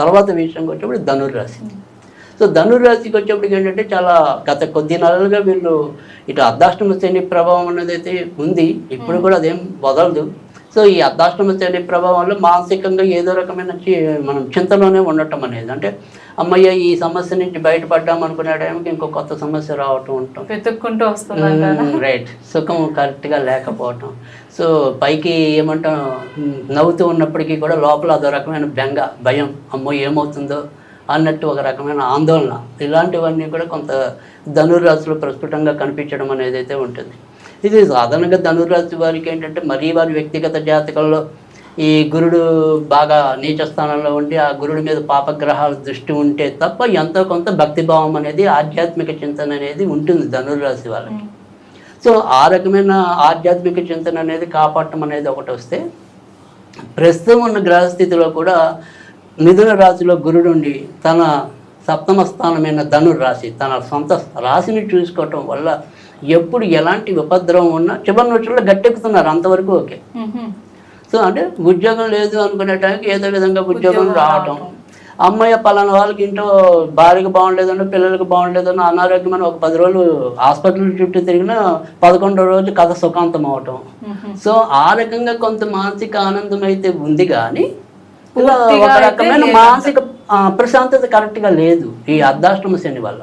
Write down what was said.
తర్వాత విషయంకి వచ్చేప్పుడు ధనుర్రాశి సో ధనుర్రాశికి వచ్చేప్పటికి ఏంటంటే చాలా గత కొద్ది నెలలుగా వీళ్ళు ఇటు అర్ధాష్టమ శని ప్రభావం అనేది అయితే ఉంది. ఇప్పుడు కూడా అదేం వదలదు. సో ఈ అర్ధాష్టమ శని ప్రభావం వల్ల మానసికంగా ఏదో రకమైన చి- మనం చింతలోనే ఉండటం అనేది. అంటే అమ్మయ్య ఈ సమస్య నుంచి బయటపడ్డాం అనుకునే టైంకి ఇంకో కొత్త సమస్య రావటం ఉంటాం. వెతుక్కుంటూ వస్తుందంటారా రైట్. సుఖం కరెక్ట్గా లేకపోవటం. సో పైకి ఏమంటాం నవ్వుతూ ఉన్నప్పటికీ కూడా లోపల అదో రకమైన బెంగ భయం. అమ్మో ఏమవుతుందో అన్నట్టు ఒక రకమైన ఆందోళన. ఇలాంటివన్నీ కూడా కొంత ధనుర్రాశిలో ప్రస్ఫుటంగా కనిపించడం అనేది అయితే ఉంటుంది. ఇది సాధారణంగా ధనురాశి వారికి ఏంటంటే మరీ వారి వ్యక్తిగత జాతకంలో ఈ గురుడు బాగా నీచ స్థానంలో ఉండి ఆ గురుడి మీద పాపగ్రహాల దృష్టి ఉంటే తప్ప ఎంతో కొంత భక్తిభావం అనేది ఆధ్యాత్మిక చింతన అనేది ఉంటుంది ధనుర్రాశి వాళ్ళకి. సో ఆ రకమైన ఆధ్యాత్మిక చింతన అనేది కాపాడటం అనేది ఒకటి వస్తే ప్రస్తుతం ఉన్న గ్రహస్థితిలో కూడా మిథున రాశిలో గురుడు ఉండి తన సప్తమ స్థానమైన ధనుర్ రాశి తన సొంత రాశిని చూసుకోవటం వల్ల ఎప్పుడు ఎలాంటి ఉపద్రవం ఉన్నా చివరి రోజుల్లో గట్టెక్కుతున్నారు అంతవరకు ఓకే. సో అంటే ఉద్యోగం లేదు అనుకునే టైంకి ఏదో విధంగా ఉద్యోగం రావటం. అమ్మాయి పలానా వాళ్ళకి ఇంట్లో భార్యకు బాగుండలేదనో పిల్లలకు బాగుండలేదనో అనారోగ్యమైన ఒక పది రోజులు హాస్పిటల్ చుట్టూ తిరిగినా పదకొండో రోజు కథ సుఖాంతం అవటం. సో ఆ రకంగా కొంత మానసిక ఆనందం అయితే ఉంది కానీ ఒక రకమైన. మానసిక ప్రశాంతత కరెక్ట్గా లేదు ఈ అర్ధాష్టమ శని వల్ల